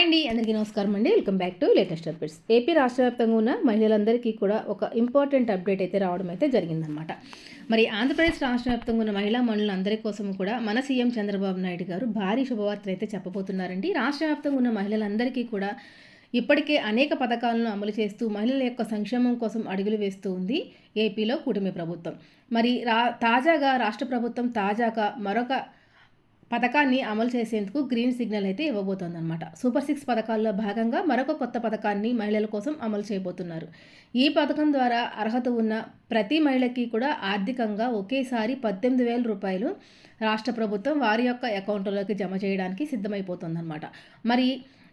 Hi అండి అందరికీ నమస్కారం అండి. Welcome back to latest updates. AP రాష్ట్ర వ్యాప్తంగా ఉన్న మహిళలందరికీ కూడా ఒక ఇంపార్టెంట్ అప్డేట్ అయితే రావడం అయితే జరిగిందనమాట మరి ఆంధ్రప్రదేశ్ రాష్ట్ర వ్యాప్తంగా ఉన్న మహిళా మనులందరి కోసం కూడా మన సీఎం చంద్రబాబు నాయుడు గారు భారీ శుభవార్తలు అయితే చెప్పబోతున్నారండి. రాష్ట్ర వ్యాప్తంగా ఉన్న మహిళలందరికీ కూడా ఇప్పటికే అనేక పథకాలను అమలు చేస్తూ మహిళల యొక్క సంక్షేమం కోసం అడుగులు వేస్తూ ఉంది ఏపీలో కూటమి ప్రభుత్వం. మరి రా తాజాగా రాష్ట్ర ప్రభుత్వం తాజాగా మరొక పథకాన్ని అమలు చేసేందుకు గ్రీన్ సిగ్నల్ అయితే ఇవ్వబోతోందన్నమాట. సూపర్ సిక్స్ పథకాల్లో భాగంగా మరొక కొత్త పథకాన్ని మహిళల కోసం అమలు చేయబోతున్నారు. ఈ పథకం ద్వారా అర్హత ఉన్న ప్రతి మహిళకి కూడా ఆర్థికంగా ఒకేసారి పద్దెనిమిది వేల రూపాయలు రాష్ట్ర ప్రభుత్వం వారి యొక్క అకౌంట్లోకి జమ చేయడానికి సిద్ధమైపోతుందన్నమాట. మరి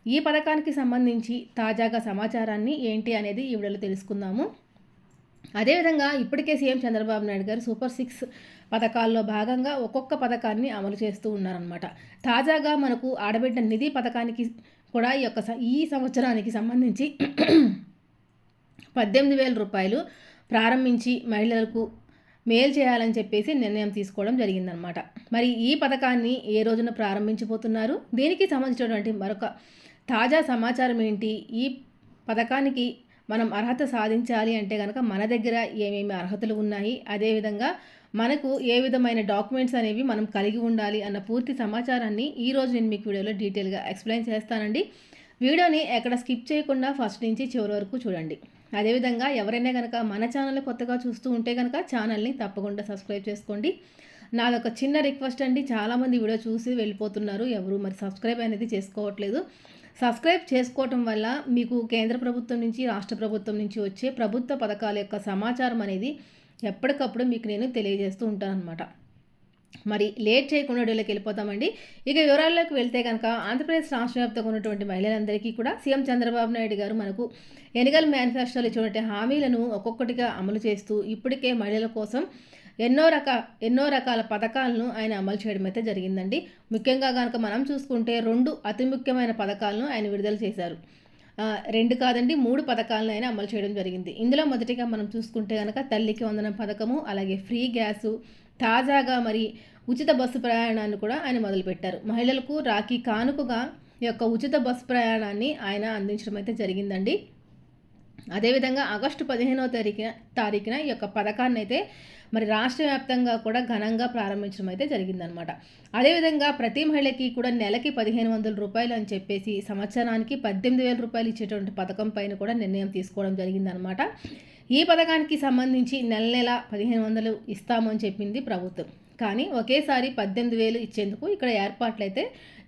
ఈ పథకానికి సంబంధించి తాజాగా సమాచారాన్ని ఏంటి అనేది ఈ వీడియోలో తెలుసుకుందాము. అదేవిధంగా ఇప్పటికే సీఎం చంద్రబాబు నాయుడు గారు సూపర్ సిక్స్ పథకాల్లో భాగంగా ఒక్కొక్క పథకాన్ని అమలు చేస్తూ ఉన్నారనమాట తాజాగా మనకు ఆడబిడ్డ నిధి పథకానికి కూడా ఈ యొక్క ఈ సంవత్సరానికి సంబంధించి పద్దెనిమిది వేల రూపాయలు ప్రారంభించి మహిళలకు మేలు చేయాలని చెప్పేసి నిర్ణయం తీసుకోవడం జరిగిందనమాట మరి ఈ పథకాన్ని ఏ రోజున ప్రారంభించబోతున్నారు? దీనికి సంబంధించినటువంటి మరొక తాజా సమాచారం ఏంటి? ఈ పథకానికి మనం అర్హత సాధించాలి అంటే కనుక మన దగ్గర ఏమేమి అర్హతలు ఉన్నాయి అదేవిధంగా మనకు ఏ విధమైన డాక్యుమెంట్స్ అనేవి మనం కలిగి ఉండాలి అన్న పూర్తి సమాచారాన్ని ఈరోజు నేను మీకు వీడియోలో డీటెయిల్గా ఎక్స్ప్లెయిన్ చేస్తానండి. వీడియోని ఎక్కడ స్కిప్ చేయకుండా ఫస్ట్ నుంచి చివరి వరకు చూడండి. అదేవిధంగా ఎవరైనా కనుక మన ఛానల్ కొత్తగా చూస్తూ ఉంటే కనుక ఛానల్ని తప్పకుండా సబ్స్క్రైబ్ చేసుకోండి. నాదొక చిన్న రిక్వెస్ట్ అండి. చాలామంది వీడియో చూసి వెళ్ళిపోతున్నారు. ఎవరు మరి సబ్స్క్రైబ్ అనేది చేసుకోవట్లేదు. సబ్స్క్రైబ్ చేసుకోవటం వల్ల మీకు కేంద్ర ప్రభుత్వం నుంచి రాష్ట్ర ప్రభుత్వం నుంచి వచ్చే ప్రభుత్వ పథకాల యొక్క సమాచారం అనేది ఎప్పటికప్పుడు మీకు నేను తెలియజేస్తూ ఉంటాను అనమాట మరి లేట్ చేయకుండా వీడియోలోకి వెళ్ళిపోతామండి. ఇక వివరాల్లోకి వెళ్తే కనుక ఆంధ్రప్రదేశ్ రాష్ట్ర వ్యాప్తంగా ఉన్నటువంటి మహిళలందరికీ కూడా సీఎం చంద్రబాబు నాయుడు గారు మనకు ఎన్నికల మేనిఫెస్టోలో ఇచ్చినటువంటి హామీలను ఒక్కొక్కటిగా అమలు చేస్తూ ఇప్పటికే మహిళల కోసం ఎన్నో రక ఎన్నో రకాల పథకాలను ఆయన అమలు చేయడం అయితే జరిగిందండి. ముఖ్యంగా కనుక మనం చూసుకుంటే రెండు అతి ముఖ్యమైన పథకాలను ఆయన విడుదల చేశారు. రెండు కాదండి మూడు పథకాలను ఆయన అమలు చేయడం జరిగింది. ఇందులో మొదటిగా మనం చూసుకుంటే కనుక తల్లికి వందనం పథకము అలాగే ఫ్రీ గ్యాసు తాజాగా మరి ఉచిత బస్సు ప్రయాణాన్ని కూడా ఆయన మొదలుపెట్టారు. మహిళలకు రాఖీ కానుకగా యొక్క ఉచిత బస్సు ప్రయాణాన్ని ఆయన అందించడం అయితే జరిగిందండి. అదేవిధంగా ఆగస్టు పదిహేనవ తారీఖున తారీఖున ఈ యొక్క పథకాన్ని అయితే మరి రాష్ట్ర వ్యాప్తంగా కూడా ఘనంగా ప్రారంభించడం అయితే జరిగిందనమాట అదేవిధంగా ప్రతి మహిళకి కూడా నెలకి పదిహేను వందల రూపాయలు అని చెప్పేసి సంవత్సరానికి పద్దెనిమిది వేల రూపాయలు ఇచ్చేటువంటి పథకం పైన కూడా నిర్ణయం తీసుకోవడం జరిగిందనమాట ఈ పథకానికి సంబంధించి నెల నెల పదిహేను వందలు ఇస్తామని చెప్పింది ప్రభుత్వం. కానీ ఒకేసారి పద్దెనిమిది వేలు ఇచ్చేందుకు ఇక్కడ ఏర్పాట్లు అయితే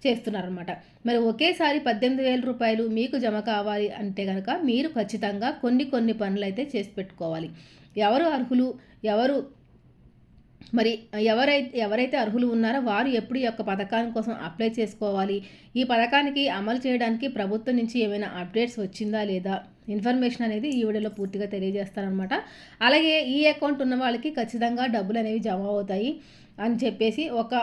చేస్తున్నారనమాట మరి ఒకేసారి పద్దెనిమిది వేల రూపాయలు మీకు జమ కావాలి అంటే కనుక మీరు ఖచ్చితంగా కొన్ని కొన్ని పనులు అయితే చేసి పెట్టుకోవాలి. ఎవరు అర్హులు? ఎవరు మరి ఎవరైతే ఎవరైతే అర్హులు ఉన్నారో వారు ఎప్పుడు ఈ యొక్క పథకాన్ని కోసం అప్లై చేసుకోవాలి? ఈ పథకానికి అమలు చేయడానికి ప్రభుత్వం నుంచి ఏమైనా అప్డేట్స్ వచ్చిందా లేదా? ఇన్ఫర్మేషన్ అనేది ఈ వీడియోలో పూర్తిగా తెలియజేస్తారనమాట అలాగే ఈ అకౌంట్ ఉన్న వాళ్ళకి ఖచ్చితంగా డబ్బులు అనేవి జమ అవుతాయి అని చెప్పేసి ఒక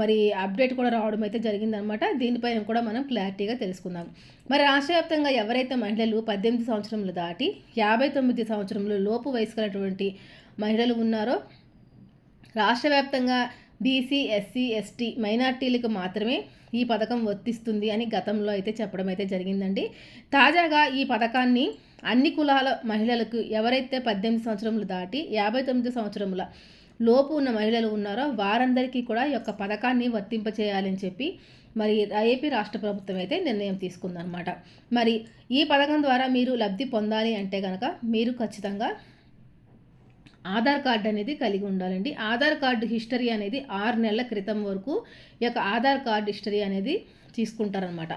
మరి అప్డేట్ కూడా రావడం అయితే జరిగిందనమాట దీనిపైన కూడా మనం క్లారిటీగా తెలుసుకుందాం. మరి రాష్ట్ర వ్యాప్తంగా ఎవరైతే మహిళలు పద్దెనిమిది సంవత్సరములు దాటి యాభై తొమ్మిది సంవత్సరములు లోపు వయసు కలిగినటువంటి మహిళలు ఉన్నారో రాష్ట్ర వ్యాప్తంగా బీసీ ఎస్సీ ఎస్టీ మైనార్టీలకు మాత్రమే ఈ పథకం వర్తిస్తుంది అని గతంలో అయితే చెప్పడం అయితే జరిగిందండి. తాజాగా ఈ పథకాన్ని అన్ని కులాల మహిళలకు ఎవరైతే పద్దెనిమిది సంవత్సరములు దాటి యాభై తొమ్మిది సంవత్సరముల లోపు ఉన్న మహిళలు ఉన్నారో వారందరికీ కూడా ఈ యొక్క పథకాన్ని వర్తింపచేయాలని చెప్పి మరి ఏపీ రాష్ట్ర ప్రభుత్వం అయితే నిర్ణయం తీసుకుందనమాట మరి ఈ పథకం ద్వారా మీరు లబ్ధి పొందాలి అంటే కనుక మీరు ఖచ్చితంగా ఆధార్ కార్డు అనేది కలిగి ఉండాలండి. ఆధార్ కార్డు హిస్టరీ అనేది ఆరు నెలల క్రితం వరకు ఈ యొక్క ఆధార్ కార్డు హిస్టరీ అనేది తీసుకుంటారనమాట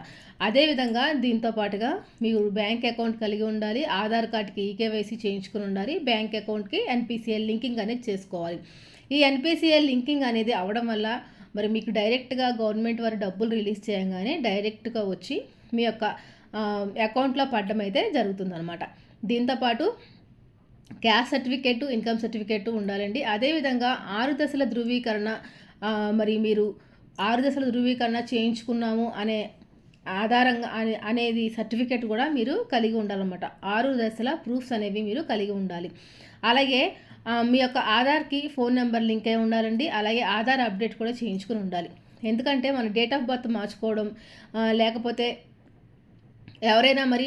అదేవిధంగా దీంతో పాటుగా మీరు బ్యాంక్ అకౌంట్ కలిగి ఉండాలి ఆధార్ కార్డ్కి ఈకేవైసీ చేయించుకుని ఉండాలి బ్యాంక్ అకౌంట్కి ఎన్పిసిఎల్ లింకింగ్ అనేది చేసుకోవాలి. ఈ ఎన్పిసిఎల్ లింకింగ్ అనేది అవడం వల్ల మరి మీకు డైరెక్ట్గా గవర్నమెంట్ వారు డబ్బులు రిలీజ్ చేయగానే డైరెక్ట్గా వచ్చి మీ యొక్క అకౌంట్లో పడడం అయితే జరుగుతుందనమాట దీంతోపాటు క్యాస్ట్ సర్టిఫికేట్ ఇన్కమ్ సర్టిఫికేట్ ఉండాలండి. అదేవిధంగా ఆరు దశల ధృవీకరణ మరి మీరు ఆరు దశల ధృవీకరణ చేయించుకున్నాము అనే ఆధారంగా అనే అనేది సర్టిఫికేట్ కూడా మీరు కలిగి ఉండాలన్నమాట. ఆరు దశల ప్రూఫ్స్ అనేవి మీరు కలిగి ఉండాలి. అలాగే మీ యొక్క ఆధార్కి ఫోన్ నెంబర్ లింక్ అయి ఉండాలండి. అలాగే ఆధార్ అప్డేట్ కూడా చేయించుకుని ఉండాలి. ఎందుకంటే మన డేట్ ఆఫ్ బర్త్ మార్చుకోవడం లేకపోతే ఎవరైనా మరి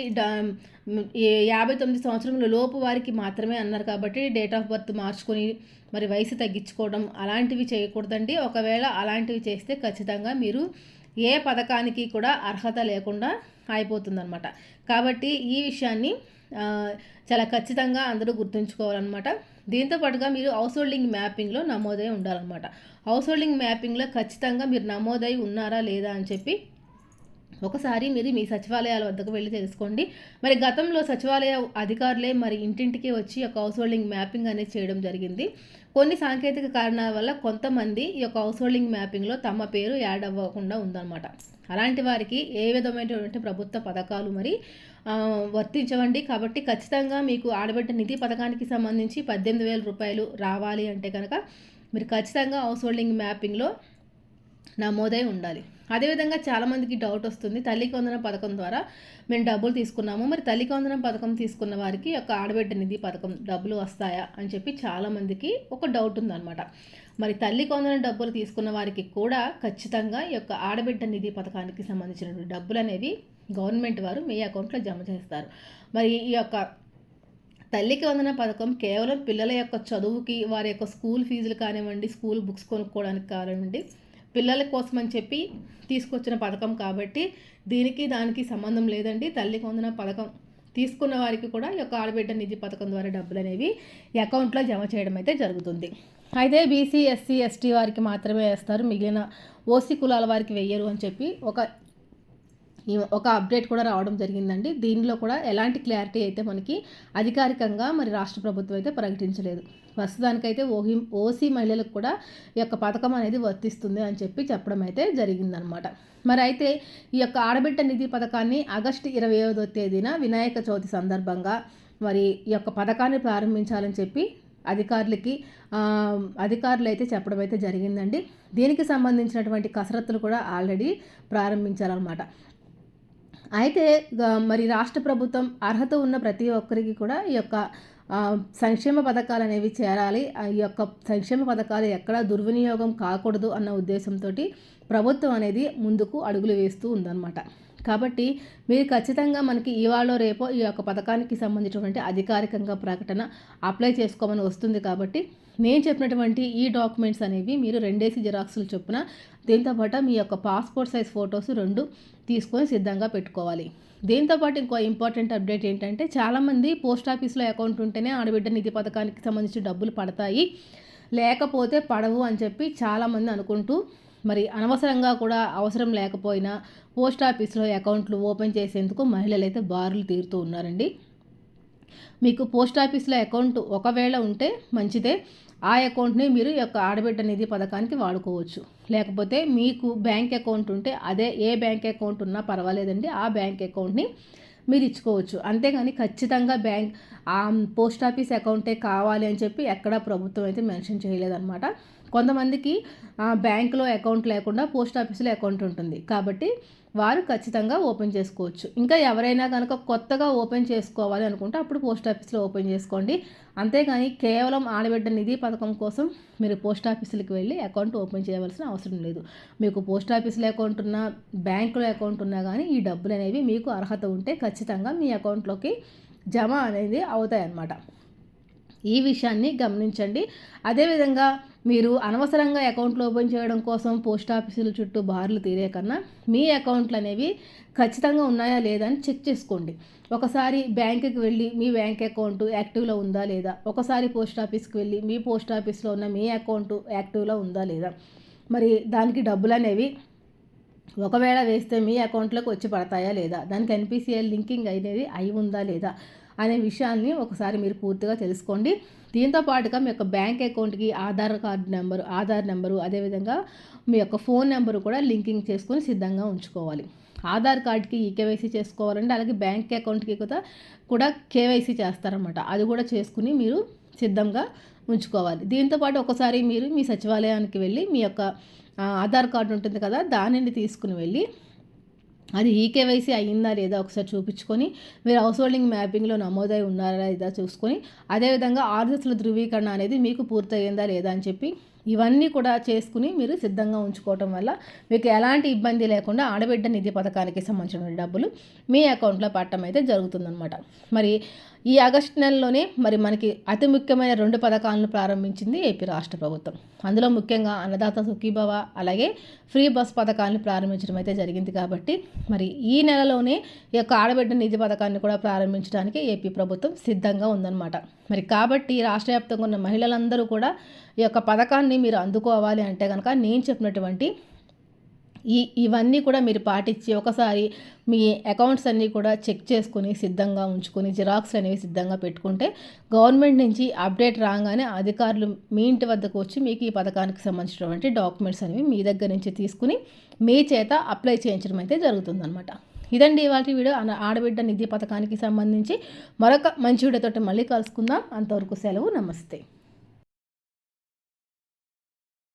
యాభై తొమ్మిది సంవత్సరముల లోపు వారికి మాత్రమే అన్నారు కాబట్టి డేట్ ఆఫ్ బర్త్ మార్చుకొని మరి వయసు తగ్గించుకోవడం అలాంటివి చేయకూడదండి. ఒకవేళ అలాంటివి చేస్తే ఖచ్చితంగా మీరు ఏ పథకానికి కూడా అర్హత లేకుండా అయిపోతుందన్నమాట. కాబట్టి ఈ విషయాన్ని చాలా ఖచ్చితంగా అందరూ గుర్తుంచుకోవాలన్నమాట. దీంతో పాటుగా మీరు హౌస్ హోల్డింగ్ మ్యాపింగ్లో నమోదై ఉండాలన్నమాట. హౌస్ హోల్డింగ్ మ్యాపింగ్లో ఖచ్చితంగా మీరు నమోదై ఉన్నారా లేదా అని చెప్పి ఒకసారి మీరు మీ సచివాలయాల వద్దకు వెళ్ళి తెలుసుకోండి. మరి గతంలో సచివాలయ అధికారులే మరి ఇంటింటికి వచ్చి ఒక హౌస్ హోల్డింగ్ మ్యాపింగ్ అనేది చేయడం జరిగింది. కొన్ని సాంకేతిక కారణాల వల్ల కొంతమంది ఈ యొక్క హౌస్ హోల్డింగ్ మ్యాపింగ్లో తమ పేరు యాడ్ అవ్వకుండా ఉందన్నమాట. అలాంటి వారికి ఏ విధమైనటువంటి ప్రభుత్వ పథకాలు మరి వర్తించవండి. కాబట్టి ఖచ్చితంగా మీకు ఆడబిడ్డ నిధి పథకానికి సంబంధించి పద్దెనిమిది వేల రూపాయలు రావాలి అంటే కనుక మీరు ఖచ్చితంగా హౌస్ హోల్డింగ్ మ్యాపింగ్లో నమోదై ఉండాలి. అదేవిధంగా చాలామందికి డౌట్ వస్తుంది. తల్లికి వందనం పథకం ద్వారా మేము డబ్బులు తీసుకున్నాము. మరి తల్లికి వందనం పథకం తీసుకున్న వారికి యొక్క ఆడబిడ్డ నిధి పథకం డబ్బులు వస్తాయా అని చెప్పి చాలామందికి ఒక డౌట్ ఉందన్నమాట. మరి తల్లి కొందరం డబ్బులు తీసుకున్న వారికి కూడా ఖచ్చితంగా ఈ యొక్క ఆడబిడ్డ నిధి పథకానికి సంబంధించిన డబ్బులు అనేవి గవర్నమెంట్ వారు మీ అకౌంట్లో జమ చేస్తారు. మరి ఈ యొక్క తల్లికి వందన పథకం కేవలం పిల్లల యొక్క చదువుకి వారి యొక్క స్కూల్ ఫీజులు కానివ్వండి స్కూల్ బుక్స్ కొనుక్కోవడానికి కానివ్వండి పిల్లల కోసం అని చెప్పి తీసుకొచ్చిన పథకం కాబట్టి దీనికి దానికి సంబంధం లేదండి. తల్లి పొందిన పథకం తీసుకున్న వారికి కూడా ఈ యొక్క ఆడబిడ్డ నిధి పథకం ద్వారా డబ్బులు అనేవి అకౌంట్లో జమ చేయడం అయితే జరుగుతుంది. అయితే బీసీ ఎస్సీ ఎస్టీ వారికి మాత్రమే వేస్తారు. మిగిలిన ఓసీ కులాల వారికి వెయ్యరు అని చెప్పి ఒక ఒక అప్డేట్ కూడా రావడం జరిగిందండి. దీనిలో కూడా ఎలాంటి క్లారిటీ అయితే మనకి అధికారికంగా మరి రాష్ట్ర ప్రభుత్వం అయితే ప్రకటించలేదు. ప్రస్తుతానికైతే ఓహి ఓసీ మహిళలకు కూడా ఈ యొక్క పథకం అనేది వర్తిస్తుంది అని చెప్పి చెప్పడం అయితే జరిగిందనమాట. మరి అయితే ఈ యొక్క ఆడబిడ్డ నిధి పథకాన్ని ఆగస్టు ఇరవై ఐదో తేదీన వినాయక చవితి సందర్భంగా మరి ఈ యొక్క పథకాన్ని ప్రారంభించాలని చెప్పి అధికారులకి అధికారులు అయితే చెప్పడం అయితే జరిగిందండి. దీనికి సంబంధించినటువంటి కసరత్తులు కూడా ఆల్రెడీ ప్రారంభించారనమాట. అయితే మరి రాష్ట్ర ప్రభుత్వం అర్హత ఉన్న ప్రతి ఒక్కరికి కూడా ఈ యొక్క సంక్షేమ పథకాలు అనేవి చేరాలి. ఈ యొక్క సంక్షేమ పథకాలు ఎక్కడా దుర్వినియోగం కాకూడదు అన్న ఉద్దేశంతో ప్రభుత్వం అనేది ముందుకు అడుగులు వేస్తూ ఉందన్నమాట. కాబట్టి మీరు ఖచ్చితంగా మనకి ఇవాళ రేపో ఈ యొక్క పథకానికి సంబంధించినటువంటి అధికారికంగా ప్రకటన అప్లై చేసుకోమని వస్తుంది కాబట్టి నేను చెప్పినటువంటి ఈ డాక్యుమెంట్స్ అనేవి మీరు రెండేసి జిరాక్సులు చొప్పున దీంతోపాటు మీ యొక్క పాస్పోర్ట్ సైజ్ ఫొటోస్ రెండు తీసుకొని సిద్ధంగా పెట్టుకోవాలి. దీంతోపాటు ఇంకో ఇంపార్టెంట్ అప్డేట్ ఏంటంటే చాలామంది పోస్ట్ ఆఫీస్లో అకౌంట్ ఉంటేనే ఆడబిడ్డ నిధి పథకానికి సంబంధించి డబ్బులు పడతాయి. లేకపోతే పడవు అని చెప్పి చాలామంది అనుకుంటూ మరి అనవసరంగా కూడా అవసరం లేకపోయినా పోస్ట్ ఆఫీస్లో అకౌంట్లు ఓపెన్ చేసేందుకు మహిళలు అయితే బారులు తీరుతూ ఉన్నారండి. మీకు పోస్ట్ ఆఫీస్లో అకౌంట్ ఒకవేళ ఉంటే మంచిదే. ఆ అకౌంట్ని మీరు యొక్క ఆడబిడ్డ నిధి పథకానికి వాడుకోవచ్చు. లేకపోతే మీకు బ్యాంక్ అకౌంట్ ఉంటే అదే ఏ బ్యాంక్ అకౌంట్ ఉన్నా పర్వాలేదండి ఆ బ్యాంక్ అకౌంట్ని మీరు ఇచ్చుకోవచ్చు. అంతేగాని ఖచ్చితంగా బ్యాంక్ ఆ పోస్ట్ ఆఫీస్ అకౌంటే కావాలి అని చెప్పి ఎక్కడ ప్రభుత్వం అయితే మెన్షన్ చేయలేదన్నమాట. కొంతమందికి బ్యాంకులో అకౌంట్ లేకుండా పోస్ట్ ఆఫీస్లో అకౌంట్ ఉంటుంది. కాబట్టి వారు ఖచ్చితంగా ఓపెన్ చేసుకోవచ్చు. ఇంకా ఎవరైనా కనుక కొత్తగా ఓపెన్ చేసుకోవాలి అనుకుంటే అప్పుడు పోస్ట్ ఆఫీస్లో ఓపెన్ చేసుకోండి. అంతేగాని కేవలం ఆడబిడ్డ నిధి పథకం కోసం మీరు పోస్ట్ ఆఫీసులకు వెళ్ళి అకౌంట్ ఓపెన్ చేయవలసిన అవసరం లేదు. మీకు పోస్ట్ ఆఫీస్లో అకౌంట్ ఉన్నా బ్యాంకులో అకౌంట్ ఉన్నా కానీ ఈ డబ్బులు అనేవి మీకు అర్హత ఉంటే ఖచ్చితంగా మీ అకౌంట్లోకి జమ అనేది అవుతాయన్నమాట. ఈ విషయాన్ని గమనించండి. అదేవిధంగా మీరు అనవసరంగా అకౌంట్లు ఓపెన్ చేయడం కోసం పోస్ట్ ఆఫీసుల చుట్టూ బార్లు తీరే కన్నా మీ అకౌంట్లు అనేవి ఖచ్చితంగా ఉన్నాయా లేదా అని చెక్ చేసుకోండి. ఒకసారి బ్యాంకుకి వెళ్ళి మీ బ్యాంక్ అకౌంట్ యాక్టివ్లో ఉందా లేదా? ఒకసారి పోస్ట్ ఆఫీస్కి వెళ్ళి మీ పోస్ట్ ఆఫీస్లో ఉన్న మీ అకౌంట్ యాక్టివ్లో ఉందా లేదా? మరి దానికి డబ్బులు అనేవి ఒకవేళ వేస్తే మీ అకౌంట్లోకి వచ్చి పడతాయా లేదా? దానికి ఎన్పిసిఎల్ లింకింగ్ అనేది అయి ఉందా లేదా? అనే విషయాన్ని ఒకసారి మీరు పూర్తిగా తెలుసుకోండి. దీంతో పాటుగా మీ యొక్క బ్యాంక్ అకౌంట్కి Aadhaar card number Aadhaar number అదేవిధంగా మీ యొక్క ఫోన్ నెంబరు కూడా లింకింగ్ చేసుకొని సిద్ధంగా ఉంచుకోవాలి. ఆధార్ కార్డ్కి ఈ కేవైసీ చేసుకోవాలంటే అలాగే బ్యాంక్ అకౌంట్కి కూడా కూడా కేవైసీ చేస్తారనమాట అది కూడా చేసుకుని మీరు సిద్ధంగా ఉంచుకోవాలి. దీంతోపాటు ఒకసారి మీరు మీ సచివాలయానికి వెళ్ళి మీ యొక్క ఆధార్ కార్డు ఉంటుంది కదా దానిని తీసుకుని వెళ్ళి అది ఈకేవైసీ అయ్యిందా లేదా ఒకసారి చూపించుకొని మీరు హౌస్ హోల్డింగ్ మ్యాపింగ్లో నమోదై ఉన్నారా లేదా చూసుకొని అదేవిధంగా ఆర్దశల ధృవీకరణ అనేది మీకు పూర్తయిందా లేదా అని చెప్పి ఇవన్నీ కూడా చేసుకుని మీరు సిద్ధంగా ఉంచుకోవటం వల్ల మీకు ఎలాంటి ఇబ్బంది లేకుండా ఆడబిడ్డ నిధి పథకానికి సంబంధించిన డబ్బులు మీ అకౌంట్లో పట్టడం అయితే జరుగుతుందన్నమాట. మరి ఈ ఆగస్టు నెలలోనే మరి మనకి అతి ముఖ్యమైన రెండు పథకాలను ప్రారంభించింది ఏపీ రాష్ట్ర ప్రభుత్వం. అందులో ముఖ్యంగా అన్నదాత సుఖీభవ అలాగే ఫ్రీ బస్ పథకాన్ని ప్రారంభించడం అయితే జరిగింది కాబట్టి మరి ఈ నెలలోనే ఈ యొక్క ఆడబిడ్డ నిధి పథకాన్ని కూడా ప్రారంభించడానికి ఏపీ ప్రభుత్వం సిద్ధంగా ఉందన్నమాట. మరి కాబట్టి రాష్ట్ర వ్యాప్తంగా ఉన్న మహిళలందరూ కూడా ఈ యొక్క పథకాన్ని మీరు అందుకోవాలి అంటే కనుక నేను చెప్పినటువంటి ఈ ఇవన్నీ కూడా మీరు పాటించి ఒకసారి మీ అకౌంట్స్ అన్నీ కూడా చెక్ చేసుకుని సిద్ధంగా ఉంచుకొని జిరాక్స్ అనేవి సిద్ధంగా పెట్టుకుంటే గవర్నమెంట్ నుంచి అప్డేట్ రాగానే అధికారులు మీ ఇంటి వద్దకు వచ్చి మీకు ఈ పథకానికి సంబంధించినటువంటి డాక్యుమెంట్స్ అనేవి మీ దగ్గర నుంచి తీసుకుని మీ చేత అప్లై చేయించడం అయితే జరుగుతుందన్నమాట. ఇదండి ఇవాళ వీడియో. ఆడబిడ్డ నిధి పథకానికి సంబంధించి మరొక మంచి వీడియోతో మళ్ళీ కలుసుకుందాం. అంతవరకు సెలవు. నమస్తే.